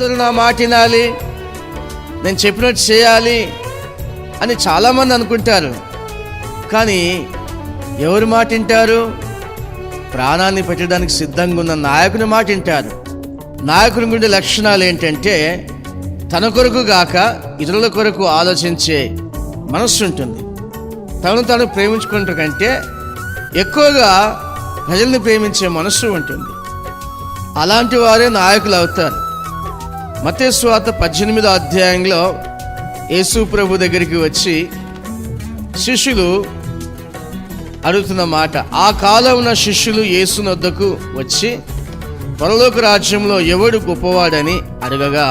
అందరూ నా మాట వినాలి. నేను చెప్పినట్టు చేయాలి అని చాలామంది అనుకుంటారు. కానీ ఎవరు మాట వింటారు? ప్రాణాన్ని పెట్టడానికి సిద్ధంగా ఉన్న నాయకుని మాట వింటారు. నాయకుని గుండె లక్షణాలు ఏంటంటే తన కొరకు గాక ఇతరుల కొరకు ఆలోచించే మనస్సు ఉంటుంది. తను తాను ప్రేమించుకుంట కంటే ఎక్కువగా ప్రజల్ని ప్రేమించే మనస్సు ఉంటుంది. అలాంటి వారే నాయకులు అవుతారు. మతేశ్వాత పద్దెనిమిదో అధ్యాయంలో యేసు ప్రభు దగ్గరికి వచ్చి శిష్యులు అడుగుతున్న మాట ఆ కాలం ఉన్న శిష్యులు యేసునొద్దకు వచ్చి పరలోక రాజ్యంలో ఎవడు గొప్పవాడని అడగగా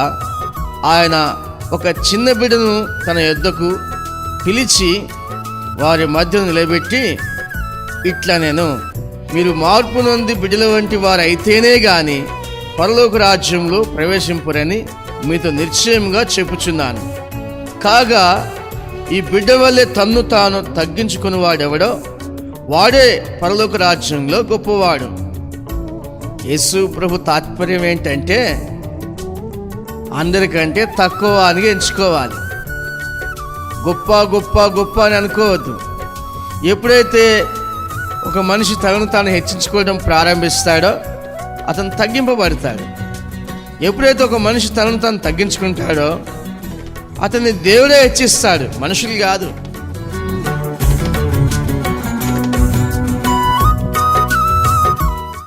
ఆయన ఒక చిన్న బిడ్డను తన యొద్దకు పిలిచి వారి మధ్య నిలబెట్టి ఇట్లా నేను మీరు మార్పు నొంది బిడ్డల వంటి వారు అయితేనే పరలోక రాజ్యంలో ప్రవేశింపురని మీతో నిశ్చయంగా చెప్పుచున్నాను. కాగా ఈ బిడ్డ వల్లే తన్ను తాను తగ్గించుకుని వాడెవడో వాడే పరలోక రాజ్యంలో గొప్పవాడు. యేసు ప్రభు తాత్పర్యం ఏంటంటే అందరికంటే తక్కువ అని ఎంచుకోవాలి. గొప్ప గొప్ప గొప్ప అని అనుకోవద్దు. ఎప్పుడైతే ఒక మనిషి తనను తాను హెచ్చించుకోవడం ప్రారంభిస్తాడో అతను తగ్గింపబడతాడు. ఎప్పుడైతే ఒక మనిషి తనను తాను తగ్గించుకుంటాడో అతన్ని దేవుడే హెచ్చిస్తాడు. మనుషులు కాదు.